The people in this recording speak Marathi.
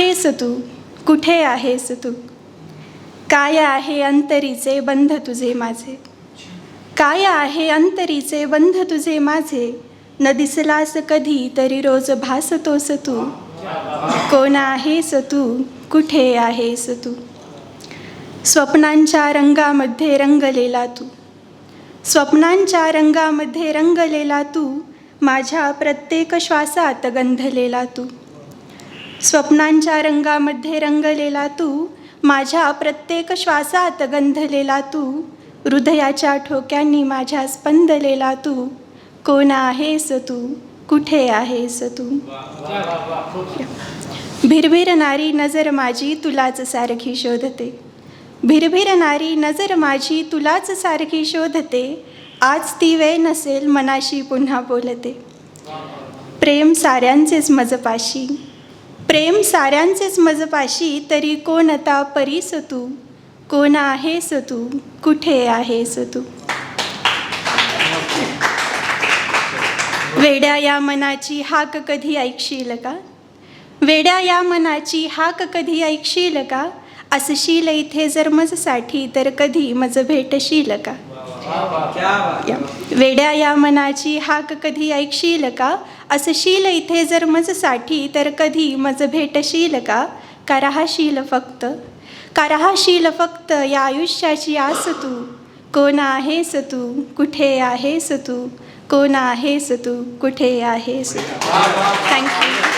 आहेस तू? कुठे आहेस तू? काय आहे अंतरीचे बंध तुझे माझे? काय आहे अंतरीचे बंध तुझे माझे? न दिसलास कधी तरी रोज भासतोस तू? कोण आहेस तू? कुठे आहेस तू? स्वप्नांच्या रंगामध्ये रंगलेला तू. स्वप्नांच्या रंगामध्ये रंगलेला तू. माझ्या प्रत्येक श्वासात गंधलेला तू. स्वप्नांच्या रंगामध्ये रंगलेला तू माझ्या प्रत्येक श्वासात गंधलेला तू हृदयाच्या ठोक्यांनी माझ्या स्पंदलेला तू कोण आहेस तू कुठे आहेस तू? भिरभिरणारी नजर माझी तुलाच सारखी शोधते. भिरभिरणारी नजर माझी तुलाच सारखी शोधते. आज ती वेळ नसेल मनाशी पुन्हा बोलते. प्रेम साऱ्यांचेच मजपाशी. प्रेम साऱ्यांचेच मजपाशी तरी कोण आता परीस तू कोण आहेस तू कुठे आहेस तू वेड्या या मनाची हाक कधी ऐकशील का? वेड्या या मनाची हाक कधी ऐकशील का? असशील इथे जर मजसाठी तर कधी मज भेटशील का. वेड्या या मनाची हाक कधी ऐकशील का? असशील इथे जर मजसाठी तर कधी मज भेटशील का? का फक्त. का फक्त या आयुष्याची आस तू. कोण आहेस तू? कुठे आहेस तू? कोण आहेस तू? कुठे आहेस तू? थँक्यू